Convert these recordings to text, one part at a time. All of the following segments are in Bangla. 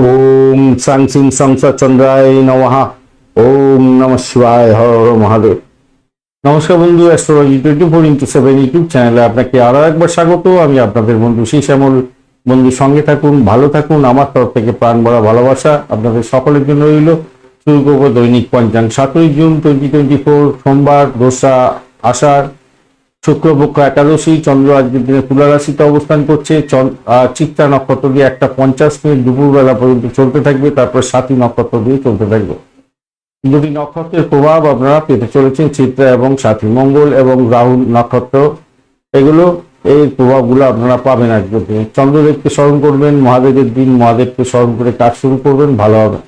ওম সাং সিং সংসা চন্দ্রায় নমঃ ওম নম শিবায় হর মহাদেব নমস্কার বন্ধু astrology twenty four into seven YouTube চ্যানেলে আপনাকে আরও একবার স্বাগত। আমি আপনাদের বন্ধু শ্রী শ্যামল বন্ধু, সঙ্গে থাকুন, ভালো থাকুন। আমার তরফ থেকে প্রাণ ভরা ভালোবাসা আপনাদের সকলের জন্য রইল। শুরু করব দৈনিক পঞ্চাং সাতই জুন টোয়েন্টি টোয়েন্টি ফোর সোমবার, দোসরা আষাঢ়। শুক্লপক্ষ একাদশী, চন্দ্র আজকের দিনে তুলা রাশিতে অবস্থান করছে চিত্রা নক্ষত্র দিয়ে একটা পঞ্চাশ মিনিট দুপুরবেলা পর্যন্ত চলতে থাকবে, তারপর সাতী নক্ষত্র দিয়ে চলতে থাকবে। দুটি নক্ষত্রের প্রভাব আপনারা পেতে চলেছেন, চিত্রা এবং সাথী মঙ্গল এবং রাহু নক্ষত্র। এগুলো, এই প্রভাবগুলো আপনারা পাবেন আজকের দিনে চন্দ্রদেবকে স্মরণ করবেন, মহাদেবের দিন, মহাদেবকে স্মরণ করে কাজ শুরু করবেন, ভালো হবে।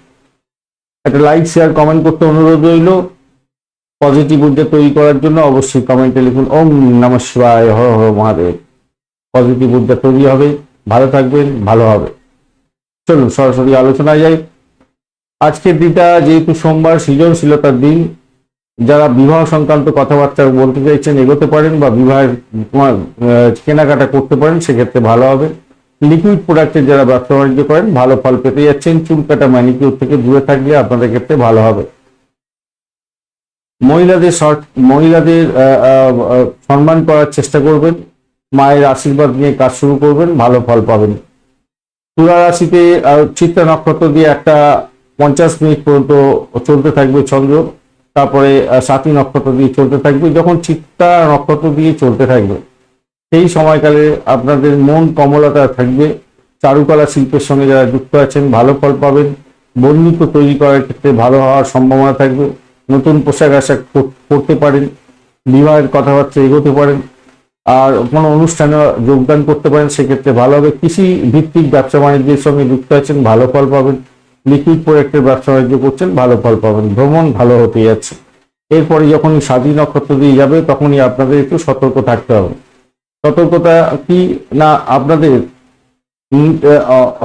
একটা লাইক শেয়ার কমেন্ট করতে অনুরোধ রইল। পজিটিভ ঊর্জা তৈরি করার জন্য অবশ্যই কমেন্টে লিখুন। ওম নম শিবায়, হর হর মহাদেব। পজিটিভ ঊর্জা তৈরি হবে, ভালো থাকবেন, ভালো হবে। চলুন, সরাসরি আলোচনায় যাই। আজকের দিনটা যেহেতু সোমবার, সৃজনশীলতার দিন, যারা বিবাহ সংক্রান্ত কথাবার্তা বলতে চাইছেন এগোতে পারেন বা বিবাহের কেনাকাটা করতে পারেন, সেক্ষেত্রে ভালো হবে। লিকুইড প্রোডাক্টের যারা ব্যবসা বাণিজ্য করেন, ভালো ফল পেতে যাচ্ছেন। চুল কাটা ম্যানিকিউর থেকে দূরে থাকলে আপনাদের ক্ষেত্রে ভালো হবে। মহিলাদের শর্ট মহিলাদের সম্মান করার চেষ্টা করবেন। মায়ের আশীর্বাদ নিয়ে কাজ শুরু করবেন ভালো ফল পাবেন। তুলা রাশিতে চিত্রা নক্ষত্র দিয়ে একটা পঞ্চাশ মিনিট পর্যন্ত চলতে থাকবে চন্দ্র। তারপরে আহ, সাতী নক্ষত্র দিয়ে চলতে থাকবে যখন চিত্তা নক্ষত্র দিয়ে চলতে থাকবে। সেই সময়কালে আপনাদের মন কমলতা থাকবে। চারুকলা শিল্পের সঙ্গে যারা যুক্ত আছেন ভালো ফল পাবেন। বন্ধুত্ব তৈরি করার ক্ষেত্রে ভালো হওয়ার সম্ভাবনা থাকবে। নতুন পোশাক আশাক পরতে পারেন, বিবাহের কথাবার্তা এগোতে পারেন, আর কোনো অনুষ্ঠানে যোগদান করতে পারেন, সেক্ষেত্রে ভালো হবে। কৃষি ভিত্তিক ব্যবসা বাণিজ্যের সঙ্গে যুক্ত আছেন, ভালো ফল পাবেন। লিকুইড প্রোডাক্টের ব্যবসা বাণিজ্য করছেন, ভালো ফল পাবেন। ভ্রমণ ভালো হতে যাচ্ছে। এরপরে যখনই স্বাধীন নক্ষত্র দিয়ে যাবে, তখনই আপনাদের একটু সতর্ক থাকতে হবে। সতর্কতা কি? না, আপনাদের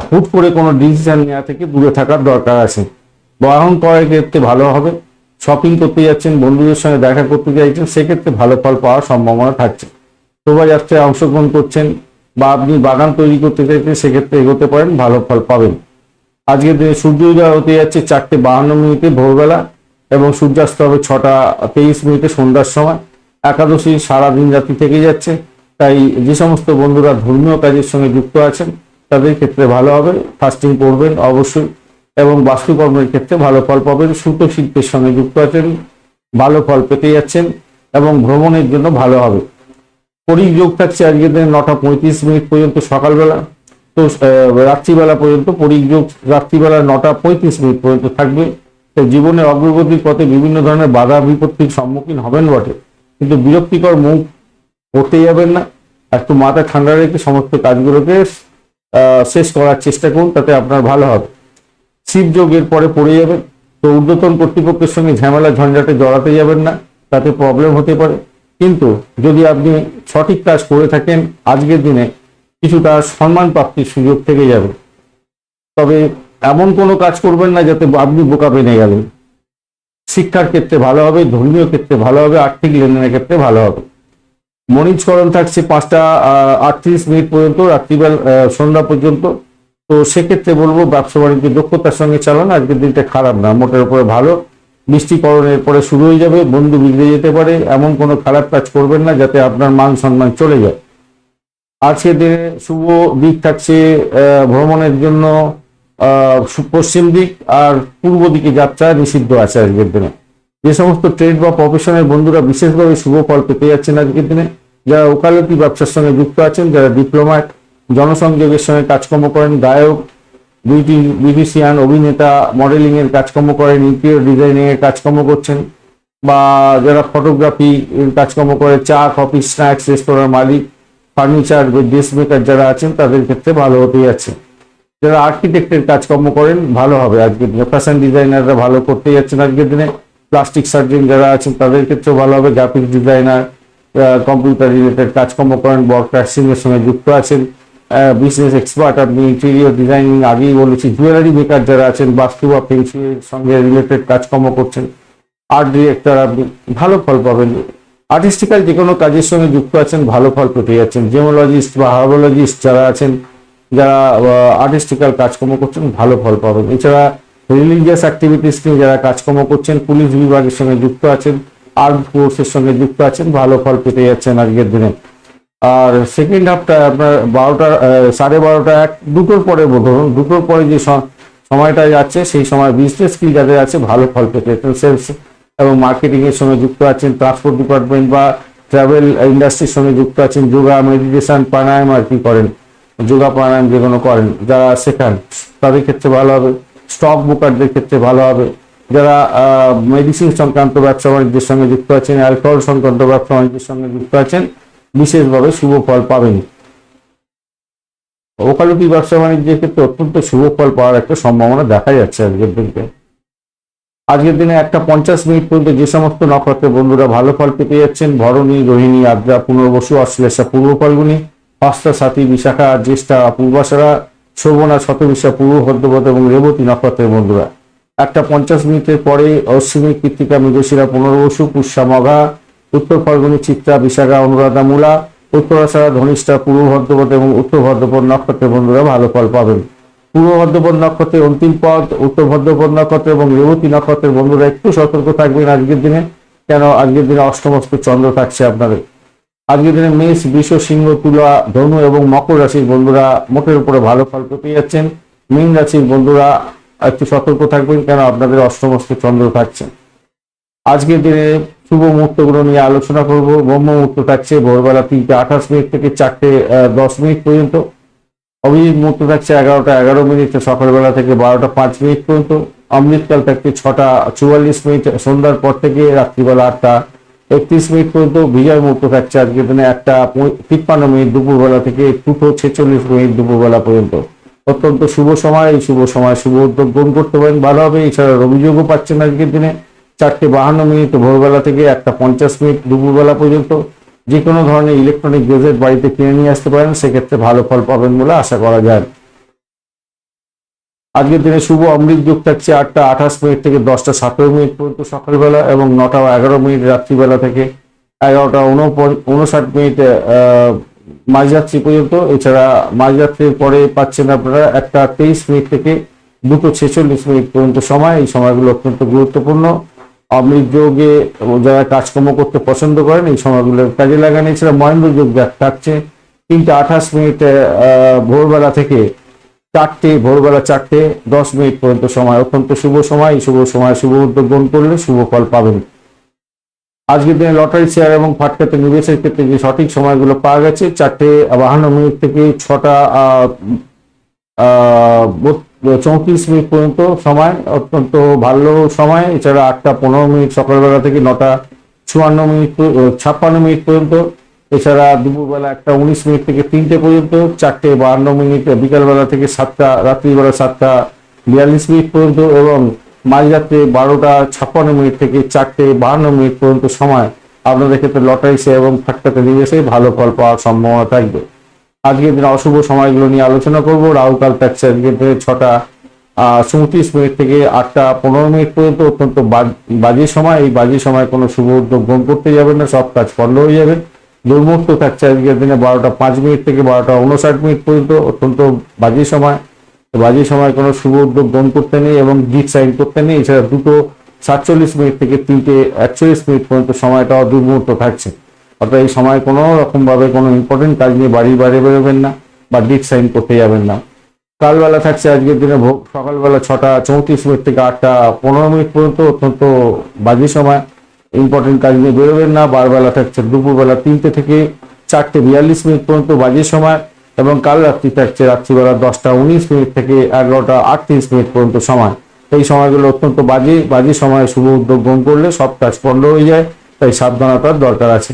হুট করে কোনো ডিসিশন নেওয়া থেকে দূরে থাকার দরকার আছে। বাহন করার ক্ষেত্রে ভালো হবে। শপিং করতে যাচ্ছেন, বন্ধুদের সঙ্গে দেখা করতে চাইছেন সেক্ষেত্রে ভালো ফল পাওয়ার সম্ভাবনা থাকছে। শোভাযাত্রায় অংশগ্রহণ করছেন বা আপনি বাগান তৈরি করতে চাইছেন, সেক্ষেত্রে এগোতে পারেন, ভালো ফল পাবেন। আজকের দিনে সূর্যোদয় হতে যাচ্ছে চারটে বাহান্ন মিনিটে ভোরবেলা এবং সূর্যাস্ত হবে ছটা তেইশ মিনিটে সন্ধ্যার সময়। একাদশী সারাদিন রাত্রি থেকে যাচ্ছে, তাই যে সমস্ত বন্ধুরা ধর্মীয় কাজের সঙ্গে যুক্ত আছেন, তাদের ক্ষেত্রে ভালো হবে। ফাস্টিং করবেন অবশ্যই। এবং বাস্তুকর্মের ক্ষেত্রে ভালো ফল পাবেন সুতো শিল্পের সঙ্গে যুক্ত আছেন, ভালো ফল পেতে যাচ্ছেন এবং ভ্রমণের জন্য ভালো হবে। পরিযোগ যোগ থাকছে আজকের দিনে নটা পঁয়ত্রিশ মিনিট পর্যন্ত সকালবেলা, তো রাত্রিবেলা পর্যন্ত পরিযোগ রাত্রিবেলা নটা পঁয়ত্রিশ মিনিট পর্যন্ত থাকবে। তো জীবনের অগ্রগতির পথে বিভিন্ন ধরনের বাধা বিপত্তির সম্মুখীন হবেন বটে। কিন্তু বিরক্তিকর মুখ করতে যাবেন না একটু মাথা ঠান্ডা রেখে সমস্ত কাজগুলোকে শেষ করার চেষ্টা করুন, তাতে আপনার ভালো হবে। শিব যোগের পরে পড়ে যাবেন। তো ঊর্ধ্বতন কর্তৃপক্ষের সঙ্গে ঝামেলা ঝঞ্ঝাটে জড়াতে যাবেন না, তাতে প্রবলেম হতে পারে। কিন্তু যদি আপনি সঠিক কাজ করে থাকেন, আজকের দিনে কিছুটা সম্মান প্রাপ্তির সুযোগ থেকে যাবে। তবে এমন কোনো কাজ করবেন না যাতে আপনি বোকা পেনে গেলেন। শিক্ষার ক্ষেত্রে ভালো হবে, ধর্মীয় ক্ষেত্রে ভালো হবে, আর্থিক লেনদেনের ক্ষেত্রে ভালো হবে। মনিজকরণ থাকছে পাঁচটা আটত্রিশ মিনিট পর্যন্ত, রাত্রিবেলা সন্ধ্যা পর্যন্ত। তো সেক্ষেত্রে বলব ব্যবসা বাণিজ্য দক্ষতার সঙ্গে চালান। আজকের দিনটা খারাপ না, মোটের উপরে ভালো। মিষ্টিকরণের পরে শুরু হয়ে যাবে, বন্ধু বিগড়ে যেতে পারে, এমন কোনো খারাপ কাজ করবেন না যাতে আপনার মান সম্মান চলে যায়। আজকের দিনে শুভ দিক থাকছে ভ্রমণের জন্য পশ্চিম দিক আর পূর্ব দিকে যাত্রা নিষিদ্ধ আছে আজকের দিনে। যে সমস্ত ট্রেড বা প্রফেশনের বন্ধুরা বিশেষভাবে শুভ ফল পেতে যাচ্ছেন আজকের দিনে। যারা ওকালতি ব্যবসার সঙ্গে যুক্ত আছেন, যারা ডিপ্লোমাট জনসংযোগের সঙ্গে কাজকর্ম করেন গায়ক বিউটি বিউটিশিয়ান অভিনেতা মডেলিং এর কাজকর্ম করেন, ইন্টেরিয়র ডিজাইনিং এর কাজকর্ম করছেন বা যারা ফটোগ্রাফি কাজকর্ম করে, চা, কফি, স্ন্যাক্স, রেস্তোরাঁর মালিক, ফার্নিচার ড্রেস মেকার যারা আছেন তাদের ক্ষেত্রে ভালো হতে যাচ্ছে যারা আর্কিটেক্টের কাজকর্ম করেন, ভালো হবে আজকের দিনে। ফ্যাশন ডিজাইনাররা ভালো করতে যাচ্ছেন আজকের দিনে। প্লাস্টিক সার্জন যারা আছেন তাদের ক্ষেত্রেও ভালো হবে। গ্রাফিক্স ডিজাইনার কম্পিউটার রিলেটেড কাজকর্ম করেন ব্রডকাস্টিং এর সঙ্গে যুক্ত আছেন। বিজনেস এক্সপার্ট আপনি ইন্টেরিয়র ডিজাইনিং আগেই বলেছি জুয়েলারি মেকার যারা আছেন বাস্তু বা ফেন্সির সঙ্গে রিলেটেড কাজকর্ম করছেন আর্ট ডিরেক্টর আপনি, ভালো ফল পাবেন। আর্টিস্টিক্যাল যে কোনো কাজের সঙ্গে যুক্ত আছেন, ভালো ফল পেতে যাচ্ছেন। জিওলজিস্ট বা হার্বোলজিস্ট যারা আছেন, যারা আর্টিস্টিক্যাল কাজকর্ম করছেন, ভালো ফল পাবেন। এছাড়া রিলিজিয়াস অ্যাক্টিভিটিস নিয়ে যারা কাজকর্ম করছেন, পুলিশ বিভাগের সঙ্গে যুক্ত আছেন আর্ম ফোর্সের সঙ্গে যুক্ত আছেন, ভালো ফল পেতে যাচ্ছেন আজকের দিনে। আর সেকেন্ড হাফটা আপনার বারোটা সাড়ে বারোটা এক, দুটোর পরে ধরুন, দুটোর পরে যে সময়টা যাচ্ছে, সেই সময় বিজনেস স্কিল যাদের আছে, ভালো ফল পেতে সেলস এবং মার্কেটিং এর সঙ্গে যুক্ত আছেন ট্রান্সপোর্ট ডিপার্টমেন্ট বা ট্রাভেল ইন্ডাস্ট্রির সঙ্গে যুক্ত আছেন, যোগা মেডিটেশন প্রাণায়াম আর কি করেন। যোগা, প্রাণায়াম যে কোনো করেন, যারা শেখান, তাদের ক্ষেত্রে ভালো হবে। স্টক বুকারদের ক্ষেত্রে ভালো হবে। যারা মেডিসিন সংক্রান্ত ব্যবসা বাণিজ্যের সঙ্গে যুক্ত আছেন অ্যালকোহল সংক্রান্ত ব্যবসা বাণিজ্যের সঙ্গে যুক্ত আছেন বিশেষভাবে শুভ ফল পাবেন। ওকালতি ব্যবসা বাণিজ্যের ক্ষেত্রে অত্যন্ত শুভ ফল পাওয়ার একটা সম্ভাবনা দেখা যাচ্ছে আজকের দিনকে। আজকের দিনে একটা পঞ্চাশ মিনিট পর্যন্ত যে সমস্ত নক্ষত্রের বন্ধুরা ভালো ফল পেতে যাচ্ছেন, ভরণী, রোহিণী, আদ্রা, পুনর্বসু, অশ্লেষা, পূর্ব ফাল্গুনি হস্তা সাথী বিশাখা, জ্যেষ্ঠা, পূর্বাশারা, শোভনা, শতবিশা, পূর্ব ভদ্রপদ এবং রেবতী নক্ষত্রের বন্ধুরা। একটা পঞ্চাশ মিনিটের পরে অশ্বিনী কৃত্তিকা, মৃগশিরা, পুনর্বসু, পুষ্যা, মঘা উত্তর ফাল্গুনি চিত্রা, বিশাখা, অনুরাধা মূলা উত্তরাশারা ধনিষ্ঠা, পূর্ব ভদ্রপদ এবং উত্তর ভদ্রপদ নক্ষত্রের বন্ধুরা ভালো ফল পাবেন। পূর্ব ভদ্রপদ নক্ষত্রের অন্তিম পদ, উত্তর ভদ্রপদ নক্ষত্র এবং রেবতী নক্ষত্রের বন্ধুরা একটু সতর্ক থাকবেন আজকের দিনে, কেন আজকের দিনে অষ্টমস্ত চন্দ্র থাকছে আপনাদের। আজকের দিনে মেষ, বৃষ, সিংহ, তুলা, ধনু এবং মকর রাশির বন্ধুরা মোটের উপরে ভালো ফল পেতে যাচ্ছেন। মীন রাশির বন্ধুরা একটু সতর্ক থাকবেন, কেন আপনাদের অষ্টমস্ত চন্দ্র থাকছে। আজকের দিনে শুভ মুহূর্তগুলো নিয়ে আলোচনা করব। ব্রহ্ম মুহূর্ত থাকছে ভোরবেলা তিনটে আঠাশ মিনিট থেকে চারটে দশ মিনিট পর্যন্ত। অভিজিৎ মুহূর্ত থাকছে এগারোটা এগারো মিনিট সকালবেলা থেকে বারোটা পাঁচ মিনিট পর্যন্ত। অমৃতকাল থাকছে ছটা চুয়াল্লিশ মিনিট, সন্ধ্যার পর থেকে রাত্রিবেলা আটটা একত্রিশ মিনিট পর্যন্ত। বিজয় মুহূর্ত থাকছে আজকের দিনে একটা তিপ্পান্ন মিনিট দুপুরবেলা থেকে দুটো ছেচল্লিশ মিনিট দুপুরবেলা পর্যন্ত। অত্যন্ত শুভ সময়, এই শুভ সময় শুভ উদ্যোগ গ্রহণ করতে পারেন। ভালো হবে, এছাড়া অভিযোগও পাচ্ছেন আজকের দিনে। চারটে বাহান্ন মিনিট ভোরবেলা থেকে একটা পঞ্চাশ মিনিট দুপুরবেলা পর্যন্ত যে কোনো ধরনের ইলেকট্রনিক গেজেট বাড়িতে কিনে নিয়ে আসতে পারেন, সেক্ষেত্রে ভালো ফল পাবেন বলে আশা করা যায়। আজকের দিনে শুভ অমৃত যুগ থাকছে আটটা আঠাশ মিনিট থেকে দশটা সতেরো মিনিট পর্যন্ত সকালবেলা এবং নটা এগারো মিনিট রাত্রিবেলা থেকে এগারোটা উনষাট মিনিট মাঝরাত্রি পর্যন্ত। এছাড়া মাঝরাত্রির পরে পাচ্ছেন আপনারা একটা তেইশ মিনিট থেকে দুটো ছেচল্লিশ মিনিট পর্যন্ত সময়। এই সময়গুলো অত্যন্ত গুরুত্বপূর্ণ। অমৃত যোগে যারা কাজকর্ম করতে পছন্দ করেন, এই সময়গুলো কাজে লাগানো। এছাড়া মহেন্দ্র যোগ থাকছে। তিনটে আঠাশ মিনিট ভোরবেলা থেকে চারটে, ভোরবেলা চারটে, দশ মিনিট পর্যন্ত সময়, অত্যন্ত শুভ সময়। শুভ সময়, শুভ উদ্যোগ গ্রহণ করলে শুভ ফল পাবেন। আজকের দিনে লটারি, শেয়ার এবং ফাটকাতে নিবেশের ক্ষেত্রে যে সঠিক সময়গুলো পাওয়া গেছে, চারটে বাহান্ন মিনিট থেকে ছটা চৌত্রিশ মিনিট পর্যন্ত সময়, অত্যন্ত ভালো সময়, এছাড়া আটটা পনেরো মিনিট সকালবেলা থেকে নটা চুয়ান্ন মিনিট ছাপ্পান্ন মিনিট পর্যন্ত। এছাড়া দুপুরবেলা একটা উনিশ মিনিট থেকে তিনটে পর্যন্ত, চারটে বাহান্ন মিনিট, বিকালবেলা থেকে সাতটা, রাত্রিবেলা সাতটা বিয়াল্লিশ মিনিট পর্যন্ত এবং মাঝরাত্রে বারোটা ছাপ্পান্ন মিনিট থেকে চারটে বাহান্ন মিনিট পর্যন্ত সময়। আপনাদের ক্ষেত্রে লটারি সে এবং ফাটকাতে নিয়ে এসে ভালো ফল পাওয়ার সম্ভাবনা থাকবে। আজকের দিনে অশুভ সময়গুলো নিয়ে আলোচনা করব। রাহুকাল থাকছে আজকের দিনে ছটা চৌত্রিশ মিনিট থেকে আটটা পনেরো মিনিট পর্যন্ত অত্যন্ত বাজে সময়। এই বাজে সময় কোনো শুভ উদ্যোগ গ্রহণ করতে যাবেন না, সব কাজ বন্ধ হয়ে যাবে। দুর্মুক্ত থাকছে আজকের দিনে বারোটা পাঁচ মিনিট থেকে বারোটা উনষাট মিনিট পর্যন্ত, অত্যন্ত বাজে সময়। বাজে সময় কোনো শুভ উদ্যোগ গ্রহণ করতে নেই এবং গিট সাইন করতে নেই। এছাড়া দুটো সাতচল্লিশ মিনিট থেকে তিনটে একচল্লিশ মিনিট পর্যন্ত সময়টাও দুর্মুহূর্ত থাকছে। অর্থাৎ এই সময় কোনো রকম ভাবে কোনো ইম্পর্টেন্ট কাজ নিয়ে বাড়ির বাইরে বেরোবেন না বা ডিট সাইন করতে যাবেন না। কালবেলা থাকছে আজকের দিনে ভোর সকালবেলা ছটা চৌত্রিশ মিনিট থেকে আটটা পনেরো মিনিট পর্যন্ত অত্যন্ত বাজে সময়। ইম্পর্টেন্ট কাজ নিয়ে বেরোবেন না, বারবেলা থাকছে দুপুরবেলা তিনটে থেকে চারটে বিয়াল্লিশ মিনিট পর্যন্ত বাজে সময় এবং কাল রাত্রি থাকছে রাত্রিবেলা দশটা উনিশ মিনিট থেকে এগারোটা আটত্রিশ মিনিট পর্যন্ত সময়। এই সময়গুলো অত্যন্ত বাজে বাজে সময়ে শুভ উদ্যোগ গ্রহণ করলে সব কাজ পণ্ড হয়ে যায়, তাই সাবধানতার দরকার আছে।